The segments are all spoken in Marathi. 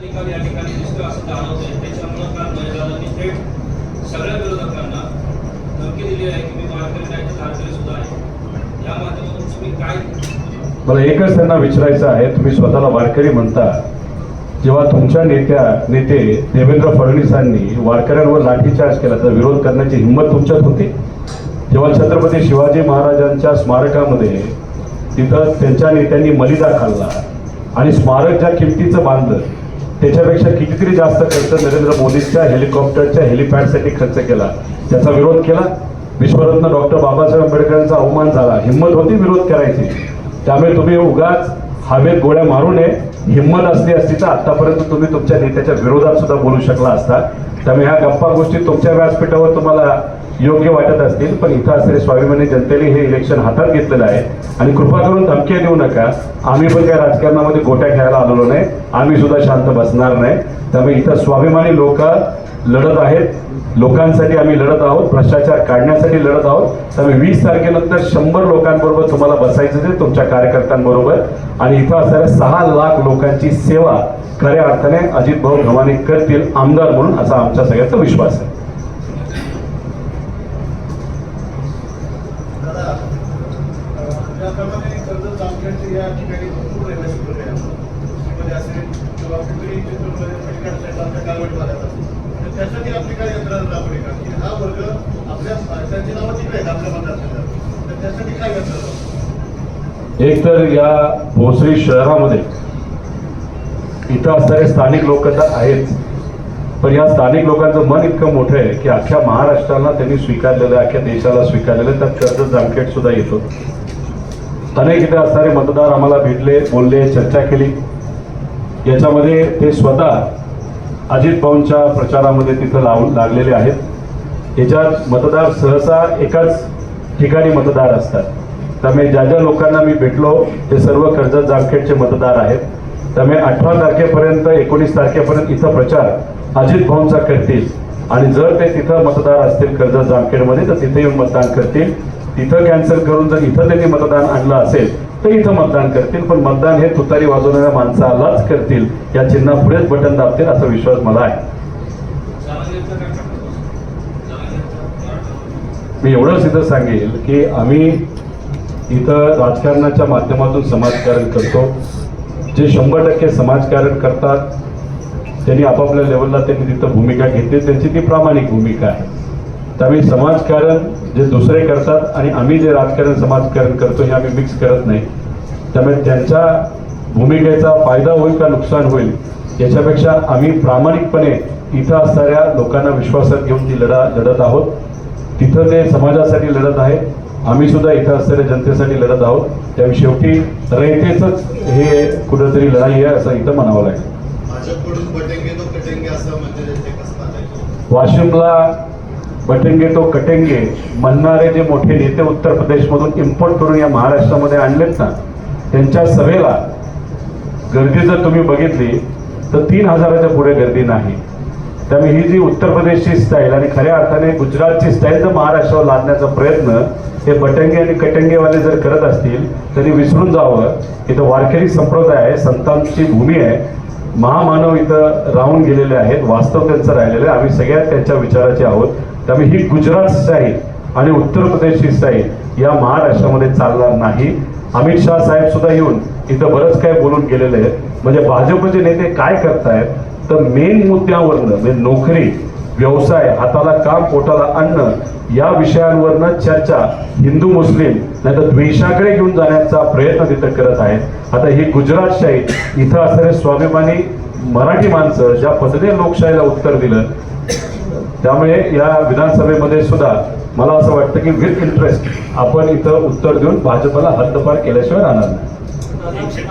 निकाल या ठिकाणी दिसतो असं जाणवतोय. त्याच्यामुळं काल महिलांनी थेट सगळ्या विरोधकांना धमकी दिली आहे की मी वारकरी नाही तर सुद्धा आहे. या माध्यमातून तुम्ही काय मला एकच त्यांना विचारायचं आहे तुम्ही स्वतःला वारकरी म्हणता. जेव्हा तुमच्या नेत्या नेते देवेंद्र फडणवीसांनी वारकऱ्यांवर लाठीचार्ज केला तर विरोध करण्याची हिंमत तुमच्यात होती? जेव्हा छत्रपती शिवाजी महाराजांच्या स्मारकामध्ये तिथं त्यांच्या नेत्यांनी मलिदा खाल्ला आणि स्मारक ज्या किमतीचं बांधलं त्याच्यापेक्षा कितीतरी जास्त खर्च नरेंद्र मोदींच्या हेलिकॉप्टरच्या हेलिपॅडसाठी खर्च केला. त्याचा विरोध केला. विश्वरत्न डॉक्टर बाबासाहेब आंबेडकरांचा अवमान झाला. हिंमत होती विरोध करायची. त्यामुळे तुम्ही उगाच हवेत गोळ्या मारू नये. हिंमत असली असती तर आतापर्यंत तुम्ही तुमच्या नेत्याच्या विरोधात सुद्धा बोलू शकला असता. त्यामुळे ह्या गप्पा गोष्टी तुमच्या व्यासपीठावर तुम्हाला योग्य वाटत असतील पण इथं असलेले स्वाभिमानी जनतेने हे इलेक्शन हातात घेतलेलं आहे. आणि कृपा करून धमक्या देऊ नका. आम्ही पण काय राजकारणामध्ये गोट्या खेळायला आलेलो नाही. आम्ही सुद्धा शांत बसणार नाही. त्यामुळे इथं स्वाभिमानी लोक लढत आहेत. लोकांसाठी आम्ही लढत आहोत. भ्रष्टाचार काढण्यासाठी लढत आहोत. त्यामुळे वीस तारखेनंतर शंभर लोकांबरोबर तुम्हाला बसायचं आहे तुमच्या कार्यकर्त्यांबरोबर. आणि इथं असणाऱ्या सहा लाख लोकांची सेवा खऱ्या अर्थाने अजित भाऊ भवानी करतील आमदार म्हणून असा आमच्या सगळ्यांचा विश्वास आहे. या ठिकाणी भरपूर रहिवासी वर्ग आहे त्यामध्ये असेल किंवा पिंपरी चिंचवडमध्ये पलीकडे साईडला आमच्या कालवट भागात असेल तर त्यासाठी आपली काय यंत्रणा राबवली का की हा वर्ग आपल्या त्यांची नावं तिकडे आहेत आपल्या मतदारसंघात तर त्यासाठी काय यंत्रणा राबवली? एक तर या भोसरी शहरामध्ये इथं असणारे स्थानिक लोक तर आहेच पण या स्थानिक लोकांचं मन इतकं मोठं आहे की अख्ख्या महाराष्ट्राला त्यांनी स्वीकारलेलं अख्ख्या देशाला स्वीकारलेलं त्यात कर्ज जामखेड सुद्धा येतो. अनेक इथे असणारे मतदार आम्हाला भेटले बोलले चर्चा केली. याच्यामध्ये ते स्वतः अजित पवारच्या प्रचारामध्ये तिथं लावून लागलेले आहेत. याच्यात मतदार सहसा एकाच ठिकाणी मतदार असतात. त्यामुळे ज्या ज्या लोकांना मी भेटलो ते सर्व कर्जत जामखेडचे मतदार आहेत. त्यामुळे अठरा तारखेपर्यंत एकोणीस तारखेपर्यंत इथं प्रचार अजित भाऊंचा करतील. आणि जर ते तिथं मतदार असतील कर्जत जामखेडमध्ये तर तिथे येऊन मतदान करतील. तिथं कॅन्सल करून जर इथं त्यांनी मतदान आणलं असेल तर इथं मतदान करतील. पण मतदान हे तुतारी वाजवणाऱ्या माणसालाच करतील. या चिन्हा पुढेच बटन दाबतील असा विश्वास मला आहे. मी एवढंच इथं सांगेल की आम्ही इथं राजकारणाच्या माध्यमातून समाजकारण करतो. जे शंभर टक्के समाजकारण करतात त्यांनी आपापल्या लेवलला त्यांनी तिथं भूमिका घेतली. त्यांची ती प्रामाणिक भूमिका आहे. त्यामुळे समाजकारण जे दुसरे करतात आणि आम्ही जे राजकारण समाजकारण करतो हे आम्ही मिक्स करत नाही. त्यामुळे त्यांच्या भूमिकेचा फायदा होईल का नुकसान होईल याच्यापेक्षा आम्ही प्रामाणिकपणे इथं असणाऱ्या लोकांना विश्वासात घेऊन ती लढा लढत आहोत. तिथं ते समाजासाठी लढत आहे आम्ही सुद्धा इथं असलेल्या जनतेसाठी लढत आहोत. त्यामुळे शेवटी रयतेच हे कुठंतरी लढाई आहे असं इथं म्हणावं लागेल. वाशिमला बटेंगे तो कटेंगे म्हणणारे जे मोठे नेते उत्तर प्रदेशमधून इम्पोर्ट करून या महाराष्ट्रामध्ये आणलेत ना त्यांच्या सभेला गर्दी जर तुम्ही बघितली तर तीन हजाराच्या पुढे गर्दी नाही. त्यामुळे ही जी उत्तर प्रदेशची स्टाईल आणि खऱ्या अर्थाने गुजरातची स्टाईल जर महाराष्ट्रावर लादण्याचा प्रयत्न हे बटंगे आणि कटंगेवाले जर करत असतील तरी विसरून जावं. इथं वारकरी संप्रदाय आहे संतांची भूमी आहे. महामानव इथं राहून गेलेले आहेत वास्तव त्यांचं राहिलेलं आहे. आम्ही सगळ्यात त्यांच्या विचाराचे आहोत. त्यामुळे ही गुजरात स्टाईल आणि उत्तर प्रदेशची स्टाईल या महाराष्ट्रामध्ये चालणार नाही. अमित शहा साहेब सुद्धा येऊन इथं बरंच काय बोलून गेलेले आहेत. म्हणजे भाजपचे नेते काय करतायत तर मेन मुद्द्यावरनं म्हणजे नोकरी व्यवसाय हाताला काम पोटाला अन्न या विषयांवरनं चर्चा हिंदू मुस्लिम नाही द्वेषाकडे घेऊन जाण्याचा प्रयत्न तिथं करत आहेत. आता ही गुजरात शाही इथं असणारे स्वाभिमानी मराठी माणसं ज्या पद्धतीने लोकशाहीला उत्तर दिलं त्यामुळे या विधानसभेमध्ये सुद्धा मला असं वाटतं की विथ इंटरेस्ट आपण इथं उत्तर देऊन भाजपला हद्दपार केल्याशिवाय राहणार नाही.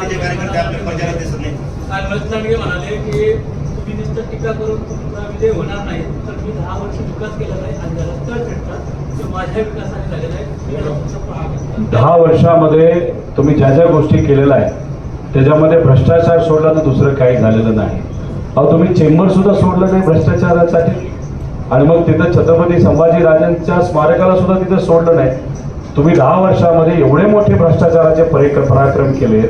म्हणाले की टीका करून विजय होणार नाही तर मी दहा वर्ष विकास केला नाही आणि त्याला तळ दहा वर्षामध्ये तुम्ही ज्या ज्या गोष्टी केलेल्या आहेत त्याच्यामध्ये भ्रष्टाचार सोडला तर दुसरं काही झालेलं नाही. अहो तुम्ही चेंबर सुद्धा सोडलं नाही भ्रष्टाचारासाठी. आणि मग तिथं छत्रपती संभाजीराजांच्या स्मारकाला सुद्धा तिथं सोडलं नाही. तुम्ही दहा वर्षामध्ये एवढे मोठे भ्रष्टाचाराचे परिक पराक्रम केले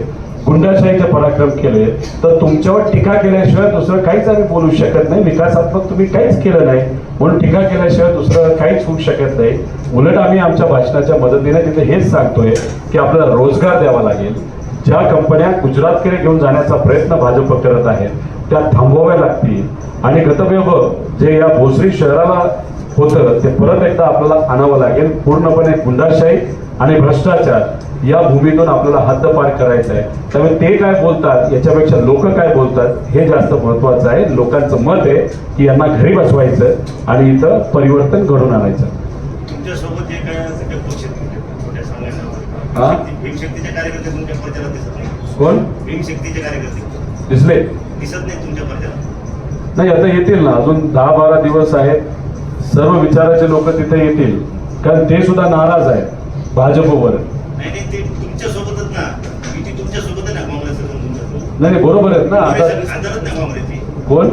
गुंडाशाहीचे पराक्रम केले तर तुमच्यावर टीका केल्याशिवाय दुसरं काहीच आम्ही बोलू शकत नाही. विकासात्मक तुम्ही काहीच केलं नाही. म्हणून टीका केल्याशिवाय दुसरं काहीच होऊ शकत नाही. उलट आम्ही आमच्या भाषणाच्या मदतीने तिथे हेच सांगतोय की आपल्याला रोजगार द्यावा लागेल. ज्या कंपन्या गुजरातकडे घेऊन जाण्याचा प्रयत्न भाजप करत आहेत त्या थांबवाव्या लागतील. आणि गतवैभव जे या भोसरी शहराला होतं ते परत एकदा आपल्याला आणावं लागेल. पूर्णपणे गुंडाशाही आणि भ्रष्टाचार या भूमीतून आपल्याला हद्दपार करायचं आहे. त्यामुळे ते काय बोलतात याच्यापेक्षा लोक काय बोलतात हे जास्त महत्वाचं आहे. लोकांचं मत आहे की यांना घरी बसवायचं आणि इथं परिवर्तन घडून आणायचं. हा? कोण? दिसले दिसत नाही तुमच्या प्रचारात नाही आता येतील ना. अजून दहा बारा दिवस आहेत. सर्व विचाराचे लोक तिथे येतील. कारण ते सुद्धा नाराज आहेत. भाजपवर. नाही बरोबर आहेत ना. आता कोण?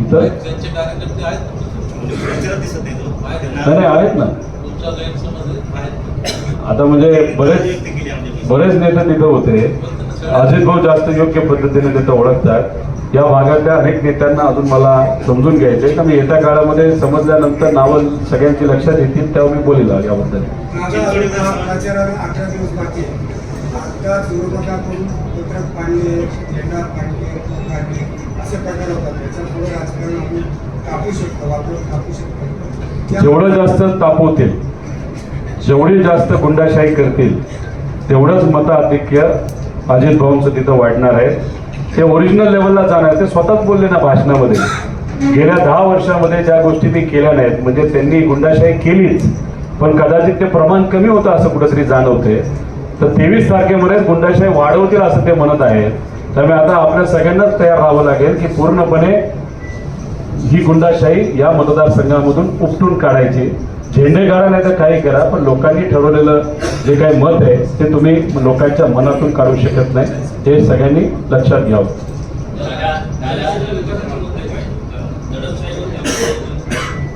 इथं म्हणजे नाही आहेत. ना. आता म्हणजे बरेच बरेच नेते तिथं होते. अजित भाऊ जास्त योग्य पद्धतीने तिथं ओळखतात. या भागातल्या अनेक नेत्यांना अजून मला समजून घ्यायचंय. का मी येत्या काळामध्ये समजल्यानंतर नावं सगळ्यांची लक्षात येतील तेव्हा मी बोलेल याबद्दल. जेवढं जास्त तापवतील जेवढी जास्त गुंडाशाही करतील तेवढंच मताधिक्य अजित भाऊंचं तिथं वाढणार आहे. ते ओरिजिनल लेवलला जाणार ते स्वतःच बोलले ना भाषणामध्ये. गेल्या दहा वर्षामध्ये ज्या गोष्टी ते केल्या नाहीत म्हणजे त्यांनी गुंडाशाही केलीच पण कदाचित ते प्रमाण कमी होतं असं कुठंतरी जाणवते. तर तेवीस तारखेमध्ये गुंडाशाही वाढवतील असं ते म्हणत आहेत. त्यामुळे आता आपल्या सगळ्यांनाच तयार राहावं लागेल की पूर्णपणे ही गुंडाशाही या मतदारसंघामधून उपटून काढायची. झेंडे काढा नाही तर काही करा पण लोकांनी ठरवलेलं जे काही मत आहे ते तुम्ही लोकांच्या मनातून काढू शकत नाही. हे सगळ्यांनी लक्षात घ्यावं.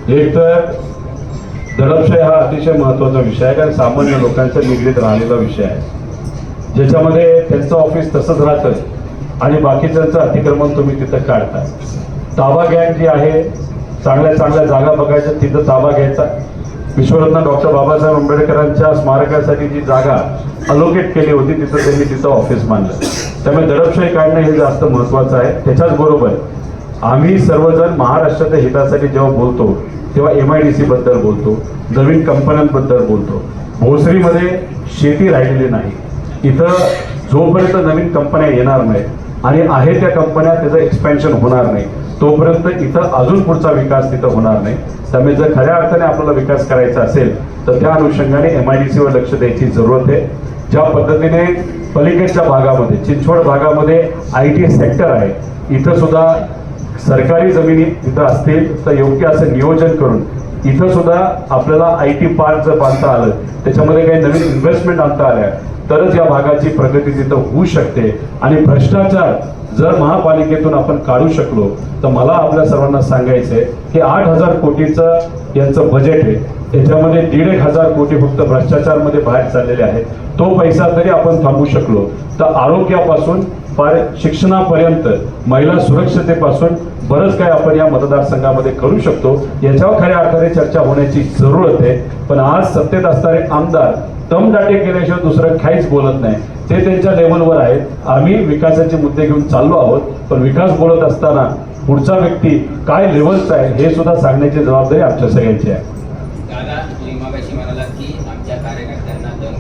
एक तर दडपशाही हा अतिशय महत्त्वाचा विषय आहे कारण सामान्य लोकांचा निगडीत राहिलेला विषय आहे. ज्याच्यामध्ये त्यांचं ऑफिस तसंच राहतं आणि बाकीच्यांचं अतिक्रमण तुम्ही तिथं काढता. ताबा गँग जी आहे चांगल्या चांगल्या जागा बघायच्या तिथं ताबा घ्यायचा. विश्वरत्न डॉक्टर बाबासाहेब आंबेडकरांच्या स्मारकासाठी जी जागा अलोकेट केली होती तिथं त्यांनी तिथं ऑफिस मानलं त्यामुळे दडपशाही काढणं हे जास्त महत्वाचं आहे. त्याच्याच बरोबर आम्ही सर्वजण महाराष्ट्राच्या हितासाठी जेव्हा बोलतो तेव्हा एम आय डी सी बद्दल बोलतो नवीन कंपन्यांबद्दल बोलतो. भोसरीमध्ये शेती राहिलेली नाही. इथं जोपर्यंत नवीन कंपन्या येणार नाहीत आणि आहे त्या कंपन्या त्याचं एक्सपेन्शन होणार नाही. तोपर्यंत इथं अजून पुढचा विकास तिथं होणार नाही. त्यामुळे जर खऱ्या अर्थाने आपल्याला विकास करायचा असेल तर त्या अनुषंगाने एम आय डी सीवर लक्ष द्यायची जरूरत आहे. ज्या पद्धतीने पलीकडच्या भागामध्ये चिंचवड भागामध्ये आय टी सेक्टर आहे इथं सुद्धा सरकारी जमिनी इथं असतील तर योग्य असं नियोजन करून इथं सुद्धा आपल्याला आय टी पार्क जर बांधता आलं त्याच्यामध्ये काही नवीन इन्व्हेस्टमेंट आणता आल्या तरच या भागाची प्रगती तिथं होऊ शकते. आणि भ्रष्टाचार जर महापालिकेतून आपण काढू शकलो तर मला आपल्या सर्वांना सांगायचं आहे की आठ हजार कोटीचं यांचं बजेट आहे. त्याच्यामध्ये दीड एक हजार कोटी फक्त भ्रष्टाचारमध्ये बाहेर चाललेले आहेत. तो पैसा तरी आपण थांबू शकलो. तर आरोग्यापासून फार शिक्षणापर्यंत महिला सुरक्षतेपासून बरंच काय आपण या मतदारसंघामध्ये करू शकतो. याच्यावर खऱ्या अर्थाने चर्चा होण्याची जरूरत आहे. पण आज सत्तेत असणारे आमदार दमदाटे केल्याशिवाय दुसरं काहीच बोलत नाही. ते त्यांच्या लेवलवर आहेत. आम्ही विकासाचे मुद्दे घेऊन चाललो आहोत पण विकास बोलत असताना पुढचा व्यक्ती काय लेवलचा आहे हे सुद्धा सांगण्याची जबाबदारी आमच्या सगळ्यांची आहे. दादा म्हणाला की आमच्या कार्यकर्त्यांना दम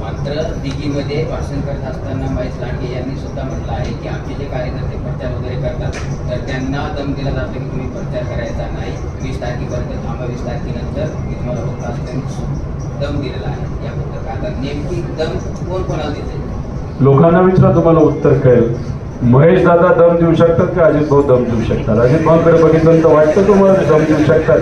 मात्र दिघीमध्ये भाषण करत असताना महेश लांडगे यांनी सुद्धा म्हटलं आहे की आमचे जे कार्यकर्ते प्रचार वगैरे करतात तर त्यांना दम दिला जातो की तुम्ही प्रचार करायचा नाही. वीस तारखेपर्यंत थांबा वीस तारखेनंतर मी तुम्हाला होत असं दम दिलेला आहे. या पुस्तकात नेमकी दम कोण कोणाला देते लोकांना विचारा तुम्हाला उत्तर कळेल. महेश दादा दम देऊ शकतात का? अजित भाऊ दम देऊ शकतात. अजित भाऊकडे बघितलं तर वाटतं तुम्हाला दम देऊ शकतात.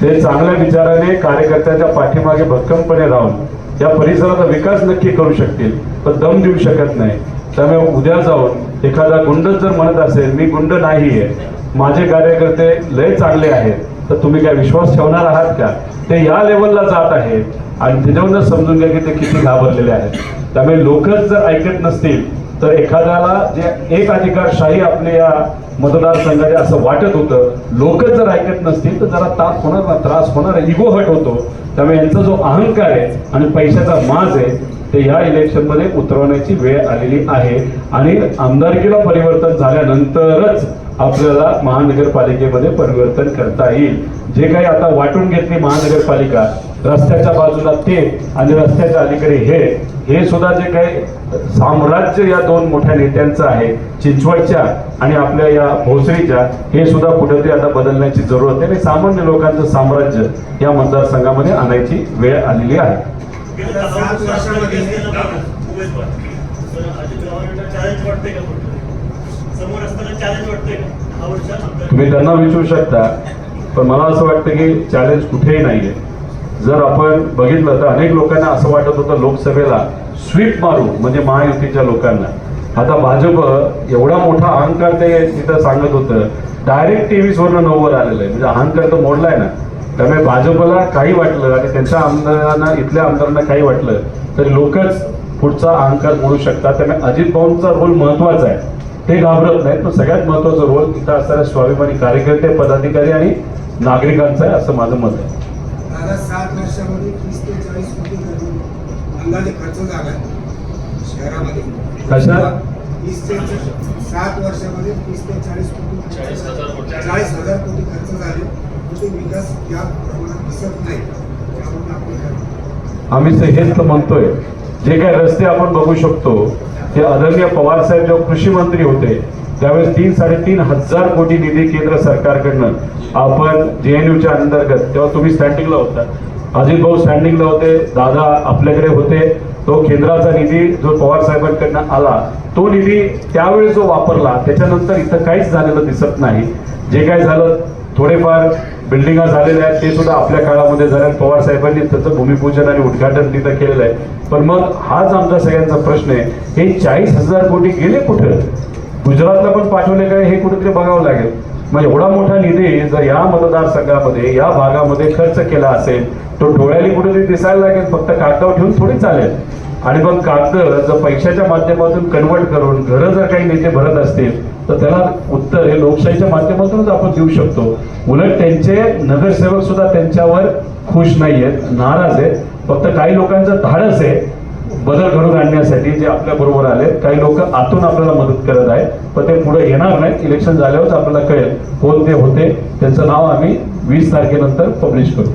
ते चांगल्या विचाराने कार्यकर्त्याच्या पाठीमागे भक्कमपणे राहून या परिसराचा विकास नक्की करू शकतील पण दम देऊ शकत नाही. त्यामुळे उद्या जाऊन एखादा गुंड जर म्हणत असेल मी गुंड नाही आहे माझे कार्यकर्ते लय चांगले आहेत तर तुम्ही काय विश्वास ठेवणार आहात का? ते या लेवलला जात आहेत आणि त्याच्यावरूनच समजून घ्या की ते किती घाबरलेले आहेत. त्यामुळे लोकच जर ऐकत नसतील तर एखाद्याला जे एक अधिकारशाही आपल्या या मतदारसंघाचे असं वाटत होतं लोकच जर ऐकत नसतील तर जरा ताप होणार ना त्रास होणार इगो हट होतो. त्यामुळे यांचा जो अहंकार आहे आणि पैशाचा माज आहे ते ह्या इलेक्शनमध्ये उतरवण्याची वेळ आलेली आहे. आणि आमदारकीला परिवर्तन झाल्यानंतरच आपल्याला महानगरपालिकेमध्ये परिवर्तन करता येईल. जे काही आता वाटून घेतली महानगरपालिका रस्त्याच्या बाजूला ते आणि रस्त्याच्या अलीकडे हे हे सुद्धा जे काही साम्राज्य या दोन मोठ्या नेत्यांचं आहे चिंचवडच्या आणि आपल्या या भोसरीच्या हे सुद्धा कुठेतरी आता बदलण्याची जरूरत आहे. आणि सामान्य लोकांचं साम्राज्य या मतदारसंघामध्ये आणायची वेळ आलेली आहे. समोर असताना चॅलेंज वाटतंय. दहा तुम्ही त्यांना विचारू शकता पण मला असं वाटतं की चॅलेंज कुठेही नाहीये. जर आपण बघितलं तर अनेक लोकांना असं वाटत होतं लोकसभेला स्वीप मारू म्हणजे महायुतीच्या लोकांना. आता भाजप एवढा मोठा अहंकार ते तिथं सांगत होतं. डायरेक्ट टीव्ही वरनं नव्वद आलेलं आहे. म्हणजे अहंकार तर मोडलाय ना. त्यामुळे भाजपला काही वाटलं आणि त्यांच्या आमदारांना इथल्या आमदारांना काही वाटलं तरी लोकच पुढचा अहंकार मोडू शकतात. त्यामुळे अजित भाऊंचा रोल महत्त्वाचा आहे. ते घाबरत नाहीत. पण सगळ्यात महत्त्वाचा रोल तिथं असणाऱ्या स्वाभिमानी कार्यकर्ते पदाधिकारी आणि नागरिकांचा आहे असं माझं मत आहे. दादा सात वर्षामध्ये तीस ते चाळीस कोटी करोड अंदाजे खर्च झाला आहे शहरामध्ये. कशात? तीस ते सात वर्षामध्ये तीस ते चाळीस कोटी चाळीस हजार कोटी. चाळीस हजार कोटी खर्च झाले. पण ते विकास या प्रमाणात दिसत नाही. त्यामुळे आपण काय- आम्ही हेच तर म्हणतोय. जे काही रस्ते आपण बघू शकतो ते आदरणीय पवार साहेब जेव्हा कृषी मंत्री होते त्यावेळेस तीन साडेतीन हजार कोटी निधी केंद्र सरकारकडनं आपण जे एन यूच्या अंतर्गत तेव्हा तुम्ही स्टँडिंगला होता. अजित भाऊ स्टँडिंगला होते दादा आपल्याकडे होते. तो केंद्राचा निधी जो पवार साहेबांकडनं आला तो निधी त्यावेळेस जो वापरला त्याच्यानंतर इथं काहीच झालेलं दिसत नाही. जे काय झालं थोडेफार बिल्डिंगा झालेल्या आहेत ते सुद्धा आपल्या काळामध्ये झाल्या पवार साहेबांनी त्याचं भूमिपूजन आणि उद्घाटन तिथं केलेलं आहे. पण मग हाच आमचा सगळ्यांचा प्रश्न आहे. हे चाळीस हजार कोटी गेले कुठं? गुजरातला पण पाठवले काय हे कुठेतरी बघावं लागेल. मग एवढा मोठा निधी जर या मतदारसंघामध्ये या भागामध्ये खर्च केला असेल तो डोळ्याली कुठेतरी दिसायला लागेल. फक्त कागदावर ठेवून थोडी चालेल. आणि मग कागद जर पैशाच्या माध्यमातून कन्वर्ट करून घरं जर काही नेते भरत असतील तर त्याला उत्तर हे लोकशाहीच्या माध्यमातूनच आपण देऊ शकतो. उलट त्यांचे नगरसेवक सुद्धा त्यांच्यावर खुश नाही आहेत नाराज आहेत. फक्त काही लोकांचं धाडस आहे बदल घडून आणण्यासाठी जे आपल्या बरोबर आले काही लोक आतून आपल्याला मदत करत आहेत पण ते पुढे येणार नाहीत. इलेक्शन झाल्यावरच आपल्याला कळेल कोण ते होते. त्यांचं नाव आम्ही वीस तारखेनंतर पब्लिश करू.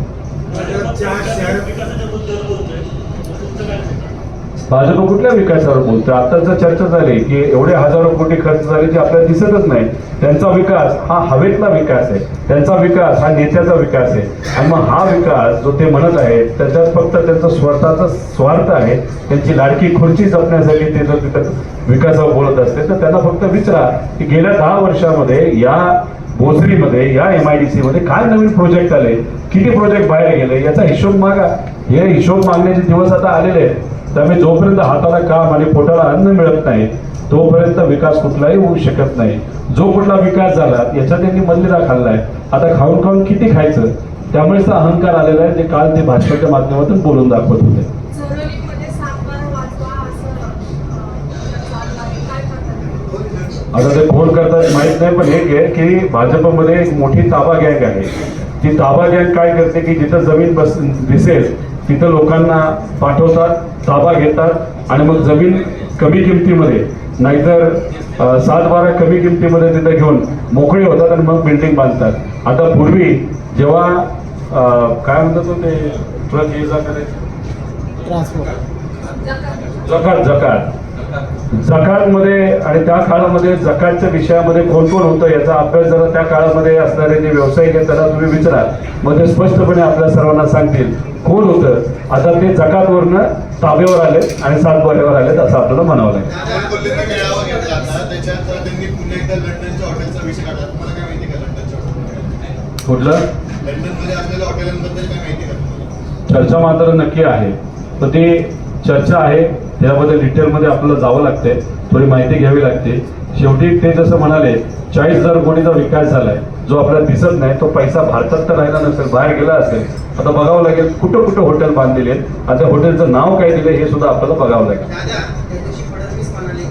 भाजप कुठल्या विकासावर बोलतोय आता जर चर्चा झाली की एवढे हजारो कोटी खर्च झाले जे आपल्याला दिसतच नाही त्यांचा विकास हा हवेतला विकास आहे. त्यांचा विकास हा नेत्याचा विकास आहे. आणि मग हा विकास जो ते म्हणत आहेत त्याच्यात फक्त त्यांचा स्वतःचा स्वार्थ आहे. त्यांची लाडकी खुर्ची जपण्यासाठी ते जर तिथं विकासावर बोलत असते तर त्यांना फक्त विचारा की गेल्या दहा वर्षामध्ये या भोसरीमध्ये या एम आय डी सी मध्ये काय नवीन प्रोजेक्ट आले? किती प्रोजेक्ट बाहेर गेले? याचा हिशोब मागा. हे हिशोब मागण्याचे दिवस आता आलेले आहेत. त्यामुळे जोपर्यंत हाताला काम आणि पोटाला अन्न मिळत नाही तोपर्यंत विकास कुठलाही होऊ शकत नाही. जो कुठला विकास झाला याचा त्यांनी मल्लिदा खाल्लाय. आता खाऊन खाऊन किती खायचं? त्यामुळेच तर अहंकार आलेला आहे जे काल ते भाजपच्या माध्यमातून बोलून दाखवत होते. आता ते कोण करतात माहीत नाही पण एक आहे की भाजपमध्ये एक मोठी ताबा गँग आहे. ती ताबा गँग काय करते की जिथं जमीन बस दिसेल तिथं लोकांना पाठवतात ताबा घेतात आणि मग जमीन कमी किमतीमध्ये नाहीतर सात बारा कमी किमतीमध्ये तिथं घेऊन मोकळी होतात आणि मग बिल्डिंग बांधतात. आता पूर्वी जेव्हा काय म्हणतात ते ट्रक ये जा करायचं जकात जकात. जकातमध्ये आणि त्या काळामध्ये जकातच्या विषयामध्ये कोण कोण होतं याचा अभ्यास जरा त्या काळामध्ये असणारे जे व्यावसायिक आहेत त्याला तुम्ही विचारा. मग ते स्पष्टपणे आपल्या सर्वांना सांगतील. कोण होतं? आता ते जकातवरनं ताब्यावर आले आणि सातबाऱ्यावर आलेत असं आपल्याला म्हणावं लागेल. कुठलं? चर्चा मात्र नक्की आहे. पण ती चर्चा आहे त्याबद्दल डिटेलमध्ये आपल्याला जावं लागते थोडी माहिती घ्यावी लागते. शेवटी ते जसं म्हणाले चाळीस हजार कोटीचा विकास झालाय. जो आपल्याला दिसत नाही तो पैसा भारतात तर राहिला नसेल बाहेर गेला असेल आता बघावं लागेल कुठं कुठं हॉटेल बांधलेले आहेत. आता हॉटेलचं नाव काय दिलं हे सुद्धा आपल्याला बघावं लागेल. त्या आणि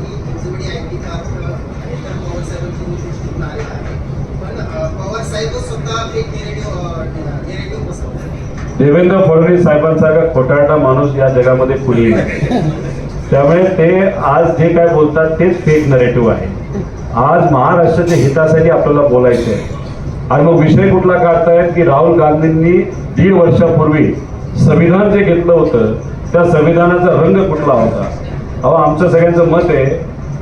देवेंद्र फडणवीस साहेबांसारखा खोटारडा माणूस या जगामध्ये कुणीही नाही. त्यामुळे ते आज जे काय बोलतात तेच फेक नरेटिव्ह आहे. आज महाराष्ट्राच्या हितासाठी आपल्याला बोलायचं आहे आणि मग विषय कुठला काढतायत की राहुल गांधींनी दीड वर्षापूर्वी संविधान जे घेतलं होतं त्या संविधानाचा रंग कुठला होता? अहो आमचं सगळ्यांचं मत आहे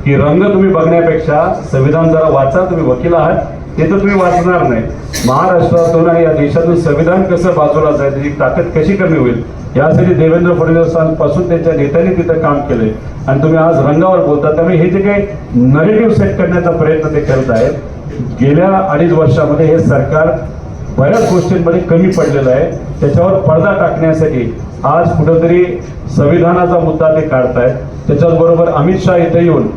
की रंग तुम्ही बघण्यापेक्षा संविधान जरा वाचा तुम्ही वकील आहात ते तर तुम्ही वाचणार नाही. महाराष्ट्रातून आणि या देशातून संविधान कसं बाजूला जाईल त्याची ताकद कशी कमी होईल यासाठी देवेंद्र फडणवीसांपासून त्यांच्या नेत्यांनी तिथं काम केले आणि तुम्ही आज रंगावर बोलता त्यामुळे हे जे काही नरेटिव्ह सेट करण्याचा प्रयत्न ते करत आहेत गेल्या अडीच वर्षामध्ये हे सरकार बऱ्याच गोष्टींमध्ये कमी पडलेलं आहे. त्याच्यावर पडदा टाकण्यासाठी आज कुठंतरी संविधानाचा मुद्दा ते काढतायत. त्याच्याचबरोबर अमित शहा इथं येऊन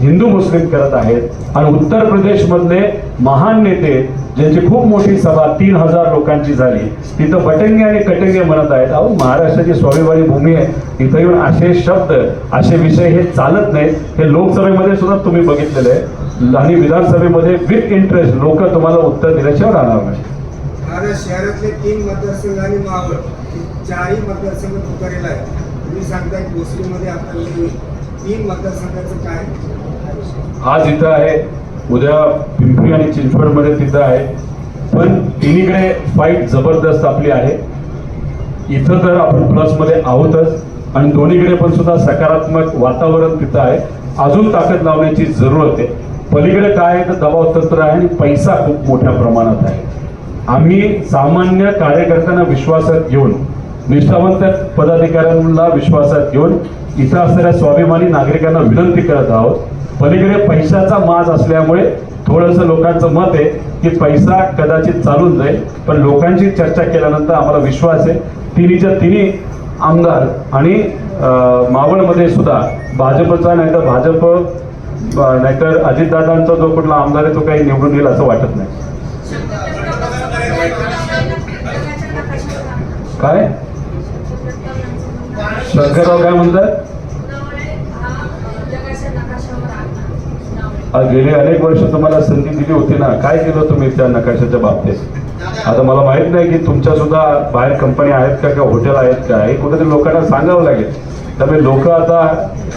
हिंदू मुस्लिम करत आहेत. आणि उत्तर प्रदेशमधले महान नेते ज्यांची खूप मोठी सभा तीन हजार लोकांची झाली तिथं बटंगे आणि कटंगे म्हणत आहेत अहो महाराष्ट्राची स्वाभिमानी भूमी आहे. इथं येऊन असे शब्द असे विषय हे चालत नाहीत. हे लोकसभेमध्ये सुद्धा तुम्ही बघितलेलं आहे. आणि विधानसभेमध्ये विथ इंटरेस्ट लोक तुम्हाला उत्तर दिल्याशिवाय राहणार नाही. शहरातले तीन मतदारसंघ आणि मावळ चारही मतदारसंघ तुतारेला आहे तुम्ही सांगताय भोसरीमध्ये आपल्याला तीन मतदारसंघाचं काय? आज इथं आहे. उद्या पिंपरी आणि चिंचवडमध्ये तिथं आहे. पण तिन्हीकडे फाईट जबरदस्त आपली आहे. इथं तर आपण प्लसमध्ये आहोतच. आणि दोन्हीकडे पण सुद्धा सकारात्मक वातावरण तिथं आहे. अजून ताकद लावण्याची जरूरत आहे. पलीकडे काय आहे? तर दबाव तंत्र आहे आणि पैसा खूप मोठ्या प्रमाणात आहे. आम्ही सामान्य कार्यकर्त्यांना विश्वासात घेऊन निष्ठावंत पदाधिकाऱ्यांना विश्वासात घेऊन इथं असणाऱ्या स्वाभिमानी नागरिकांना विनंती करत आहोत. पलीकडे पैशाचा माज असल्यामुळे थोडंसं लोकांचं मत आहे की पैसा कदाचित चालून जाईल पण लोकांची चर्चा केल्यानंतर आम्हाला विश्वास आहे. तिन्हीच्या तिन्ही आमदार आणि मावळमध्ये सुद्धा भाजपचा नाही तर भाजप नाहीतर अजितदादांचा जो कुठला आमदार आहे तो काही निवडून येईल असं वाटत नाही. काय? शंकरराव काय म्हणतात? गेली अनेक वर्ष तुम्हाला संधी दिली होती ना. काय केलं तुम्ही त्या नकाशाच्या बाबतीत? आता मला माहीत नाही की तुमच्या सुद्धा बाहेर कंपन्या आहेत का किंवा हॉटेल आहेत का? हे कुठेतरी लोकांना सांगावं लागेल. त्यामुळे लोक आता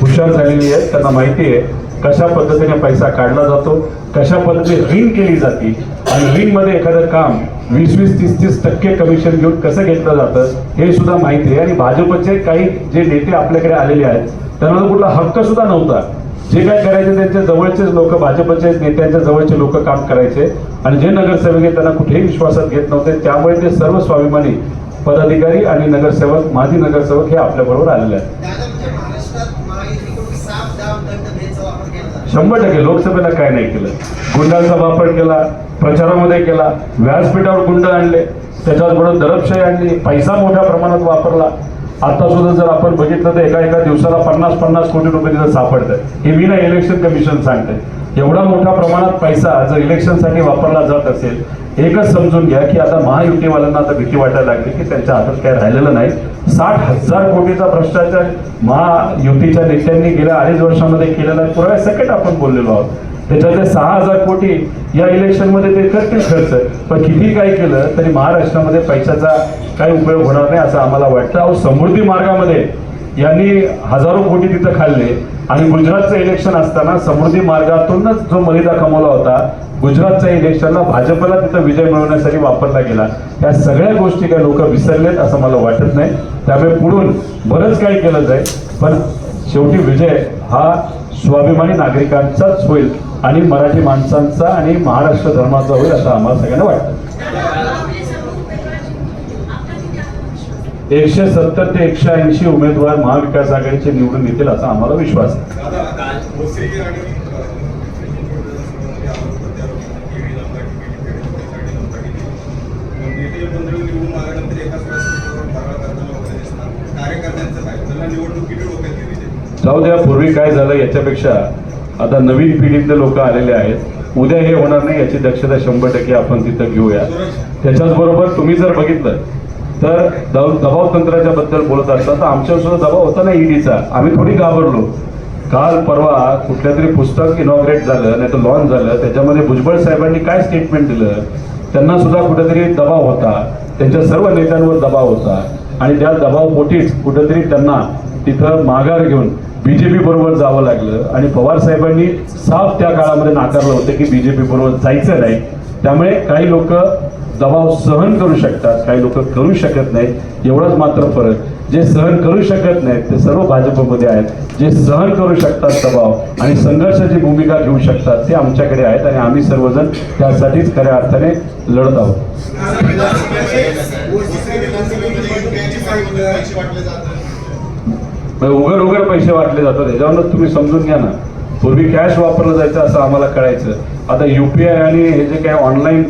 हुशार झालेली आहेत त्यांना माहिती आहे कशा पद्धतीने पैसा काढला जातो कशा पद्धतीने रिंग केली जाते आणि रिंगमध्ये एखादं काम वीस वीस तीस तीस टक्के कमिशन घेऊन कसं घेतलं जातं हे सुद्धा माहिती आहे. आणि भाजपचे काही जे नेते आपल्याकडे आलेले आहेत त्यांना कुठला हक्क सुद्धा नव्हता. जे काय करायचे त्यांच्या जवळचेच लोक भाजपचे नेत्यांच्या जवळचे लोक काम करायचे. आणि जे नगरसेवक आहेत त्यांना कुठेही विश्वासात घेत नव्हते. त्यामुळे ते सर्व स्वाभिमानी पदाधिकारी आणि नगरसेवक माजी नगरसेवक हे आपल्या बरोबर आलेले आहेत. शंभर टक्के. लोकसभेला काय नाही केलं. गुंडांचा वापर केला प्रचारामध्ये केला व्यासपीठावर गुंड आणले त्याच्याबरोबर दडपशाही आणली पैसा मोठ्या प्रमाणात वापरला. आता सुद्धा जर आपण बघितलं तर एका एका दिवसाला पन्नास पन्नास कोटी रुपये तिथं सापडतात हे मी ना इलेक्शन कमिशन सांगते एवढा मोठ्या प्रमाणात पैसा जर इलेक्शनसाठी वापरला जात असेल एकच समजून घ्या की आता महायुतीवाल्यांना आता भीती वाटायला लागली की त्यांच्या हातात काय राहिलेलं नाही. साठ हजार कोटीचा भ्रष्टाचार महायुतीच्या नेत्यांनी गेल्या अडीच वर्षामध्ये केलेला पुरा सकट आपण बोललेलो आहोत. त्याच्यातले सहा हजार कोटी या इलेक्शनमध्ये ते करतील खर्च पण किती काय केलं तरी महाराष्ट्रामध्ये पैशाचा काही उपयोग होणार नाही असं आम्हाला वाटतं. अहो समृद्धी मार्गामध्ये यांनी हजारो कोटी तिथं खाल्ले. आणि गुजरातचं इलेक्शन असताना समृद्धी मार्गातूनच जो मलिदा कमवला होता गुजरातच्या इलेक्शनला भाजपला तिथं विजय मिळवण्यासाठी वापरला गेला. या सगळ्या गोष्टी काही लोक विसरलेत असं मला वाटत नाही. त्यामुळे पुढून बरंच काही केलं जाईल. पण शेवटी विजय हा स्वाभिमानी नागरिकांचाच होईल. आणि मराठी माणसांचा आणि महाराष्ट्र धर्माचा होईल असं आम्हाला सगळ्यांना वाटतं. एकशे सत्तर ते एकशे ऐंशी उमेदवार महाविकास आघाडीचे निवडून येतील असा आम्हाला विश्वास आहे. जाऊ द्या पूर्वी काय झालं याच्यापेक्षा आता नवीन पिढीतले लोक आलेले आहेत. उद्या हे होणार नाही याची दक्षता शंभर टक्के आपण तिथं घेऊया. त्याच्याच बरोबर तुम्ही जर बघितलं तर दबाव तंत्राच्या बद्दल बोलत असता तर आमच्यावर सुद्धा दबाव होता ना ईडीचा आम्ही थोडी घाबरलो. काल परवा कुठल्या तरी पुस्तक इनॉग्रेट झालं नाही तर लॉन्च झालं त्याच्यामध्ये भुजबळ साहेबांनी काय स्टेटमेंट दिलं त्यांना सुद्धा कुठेतरी दबाव होता. त्यांच्या सर्व नेत्यांवर दबाव होता. आणि त्या दबावपोटीच कुठेतरी त्यांना तिथं माघार घेऊन बीजेपी बरोबर जावं लागलं आणि पवार साहेबांनी साफ त्या काळामध्ये नाकारलं होतं की बीजेपी बरोबर जायचं नाही. त्यामुळे काही लोक दबाव सहन करू शकतात काही लोक करू शकत नाहीत. एवढाच मात्र फरक. जे सहन करू शकत नाहीत ते सर्व भाजपमध्ये आहेत. जे सहन करू शकतात दबाव आणि संघर्षाची भूमिका घेऊ शकतात ते आमच्याकडे आहेत आणि आम्ही सर्वजण त्यासाठीच खऱ्या अर्थाने लढत आहोत. उघड उघड पैसे वाटले जातात. त्याच्यावरच तुम्ही समजून घ्या ना. पूर्वी कॅश वापरलं जायचं असं आम्हाला कळायचं. आता यू पी आय आणि हे जे काही ऑनलाईन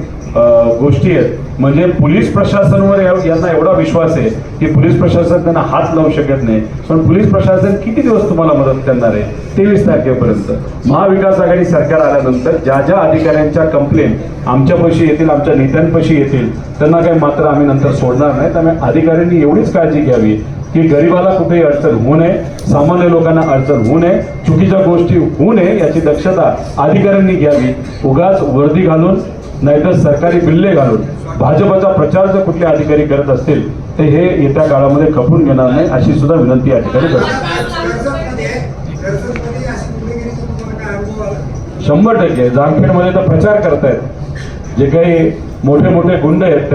गोष्टी आहेत म्हणजे पोलीस प्रशासनवर यांना एवढा विश्वास आहे की पोलीस प्रशासन त्यांना हात लावू शकत नाही. पण पोलीस प्रशासन किती दिवस तुम्हाला मदत करणार आहे? तेवीस तारखेपर्यंत. महाविकास आघाडी सरकार आल्यानंतर ज्या ज्या अधिकाऱ्यांच्या कंप्लेंट आमच्यापाशी येतील आमच्या नेत्यांपाशी येतील त्यांना काही मात्र आम्ही नंतर सोडणार नाही. त्यामुळे अधिकाऱ्यांनी एवढीच काळजी घ्यावी. की गरिबाला कुठेही अडचण होऊ नये सामान्य लोकांना अडचण होऊ नये चुकीच्या गोष्टी होऊ नये याची दक्षता अधिकाऱ्यांनी घ्यावी. उगाच वर्दी घालून नाहीतर सरकारी बिल्ले घालून भाजपचा प्रचार जर कुठले अधिकारी करत असतील तर हे येत्या काळामध्ये खपून घेणार नाही अशी सुद्धा विनंती या ठिकाणी करतो. शंभर टक्के. जामखेडमध्ये तर प्रचार करतायत. जे काही मोठे मोठे गुंड आहेत